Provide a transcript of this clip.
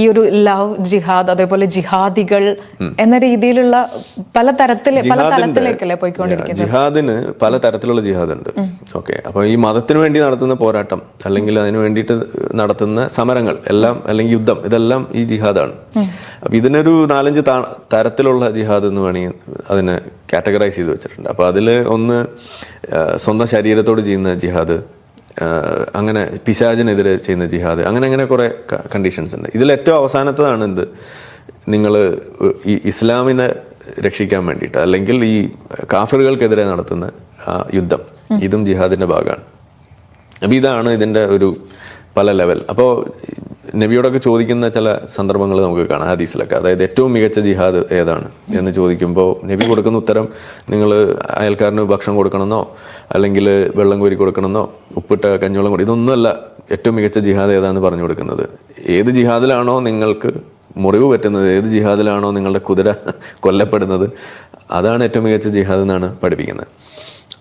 ഈ ഒരു ലവ് ജിഹാദ് അതേപോലെ ജിഹാദികൾ എന്ന രീതിയിലുള്ള പല തരത്തിൽ പല തലത്തിലേക്കല്ലേ പോയിക്കൊണ്ടിരിക്കുന്നത്? ജിഹാദിന് പല തരത്തിലുള്ള ജിഹാദ് ഉണ്ട് ഓക്കെ. അപ്പോൾ ഈ മതത്തിന് വേണ്ടി നടത്തുന്ന പോരാട്ടം അല്ലെങ്കിൽ അതിന് വേണ്ടിയിട്ട് നടത്തുന്ന സമരങ്ങൾ എല്ലാം അല്ലെങ്കിൽ യുദ്ധം ഇതെല്ലാം ഈ ജിഹാദാണ്. അപ്പൊ ഇതിനൊരു നാലഞ്ച് തരത്തിലുള്ള ജിഹാദ് എന്ന് വേണമെങ്കിൽ അതിനെ കാറ്റഗറൈസ് ചെയ്ത് വെച്ചിട്ടുണ്ട്. അപ്പോൾ അതിൽ ഒന്ന് സ്വന്തം ശരീരത്തോട് ചെയ്യുന്ന ജിഹാദ് അങ്ങനെ പിശാചിനെതിരെ ചെയ്യുന്ന ജിഹാദ് അങ്ങനെ അങ്ങനെ കുറേ കണ്ടീഷൻസ് ഉണ്ട്. ഇതിൽ ഏറ്റവും അവസാനത്തതാണ് എന്ത്? നിങ്ങൾ ഈ ഇസ്ലാമിനെ രക്ഷിക്കാൻ വേണ്ടിയിട്ട് അല്ലെങ്കിൽ ഈ കാഫറുകൾക്കെതിരെ നടത്തുന്ന ആ യുദ്ധം. ഇതും ജിഹാദിന്റെ ഭാഗമാണ്. അപ്പം ഇതാണ് ഇതിന്റെ ഒരു പല ലെവൽ അപ്പോൾ നബിയോടൊക്കെ ചോദിക്കുന്ന ചില സന്ദർഭങ്ങൾ നമുക്ക് കാണാം ഹദീസിലൊക്കെ. അതായത് ഏറ്റവും മികച്ച ജിഹാദ് ഏതാണ് എന്ന് ചോദിക്കുമ്പോൾ നബി കൊടുക്കുന്ന ഉത്തരം നിങ്ങൾ അയൽക്കാരന് ഭക്ഷണം കൊടുക്കണമെന്നോ അല്ലെങ്കിൽ വെള്ളം കോരി കൊടുക്കണമെന്നോ ഉപ്പിട്ട കഞ്ഞോളം കൊടുക്കും ഇതൊന്നുമല്ല ഏറ്റവും മികച്ച ജിഹാദ് ഏതാണെന്ന് പറഞ്ഞു കൊടുക്കുന്നത്. ഏത് ജിഹാദിലാണോ നിങ്ങൾക്ക് മുറിവ് പറ്റുന്നത് ഏത് ജിഹാദിലാണോ നിങ്ങളുടെ കുതിര കൊല്ലപ്പെടുന്നത് അതാണ് ഏറ്റവും മികച്ച ജിഹാദ് എന്നാണ് പഠിപ്പിക്കുന്നത്.